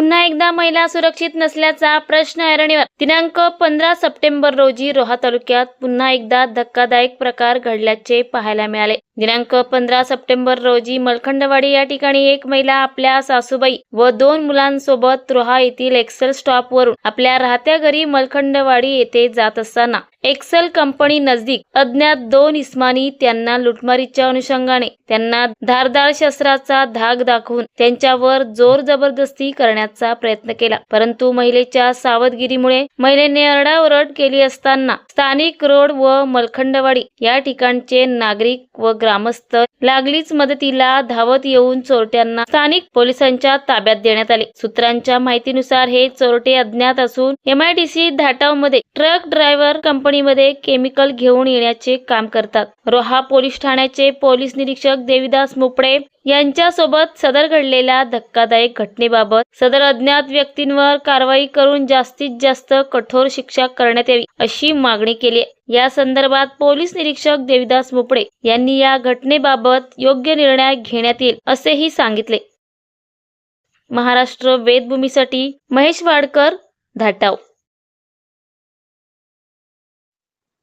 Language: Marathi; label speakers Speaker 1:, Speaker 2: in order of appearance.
Speaker 1: पुन्हा एकदा महिला सुरक्षित नसल्याचा प्रश्न ऐरणीवर. दिनांक पंधरा सप्टेंबर रोजी रोहा तालुक्यात पुन्हा एकदा धक्कादायक प्रकार घडल्याचे पाहायला मिळाले. दिनांक पंधरा सप्टेंबर रोजी मलखंडवाडी या ठिकाणी एक महिला आपल्या सासूबाई व दोन मुलांसोबत रोहा येथील एक्सेल स्टॉप वरून आपल्या राहत्या घरी मलखंडवाडी येथे जात असताना एक्सेल कंपनी नजदीक अज्ञात दोन इस्मानी त्यांना लुटमारीच्या अनुषंगाने त्यांना धारदार शस्त्राचा धाक दाखवून त्यांच्यावर जोर जबरदस्ती करण्याचा प्रयत्न केला. परंतु महिलेच्या सावधगिरीमुळे महिलेने अरडाओरड केली असताना स्थानिक रोड व मलखंडवाडी या ठिकाणचे नागरिक व ग्रामस्थ लागलीच मदतीला धावत येऊन चोरट्यांना स्थानिक पोलिसांच्या ताब्यात देण्यात आले. सूत्रांच्या माहितीनुसार हे चोरटे अज्ञात असून एमआयडीसी धाटावमध्ये ट्रक ड्रायव्हर कंपनीमध्ये केमिकल घेऊन येण्याचे काम करतात. रोहा पोलीस ठाण्याचे पोलीस निरीक्षक देविदास मुपडे यांच्यासोबत सदर घडलेल्या धक्कादायक घटनेबाबत सदर अज्ञात व्यक्तींवर कारवाई करून जास्तीत जास्त कठोर शिक्षा करण्यात यावी अशी मागणी केली आहे. या संदर्भात पोलीस निरीक्षक देविदास मुपडे यांनी या घटनेबाबत योग्य निर्णय घेण्यात येईल असेही सांगितले. महाराष्ट्र वेदभूमीसाठी महेश वाडकर धाटाव.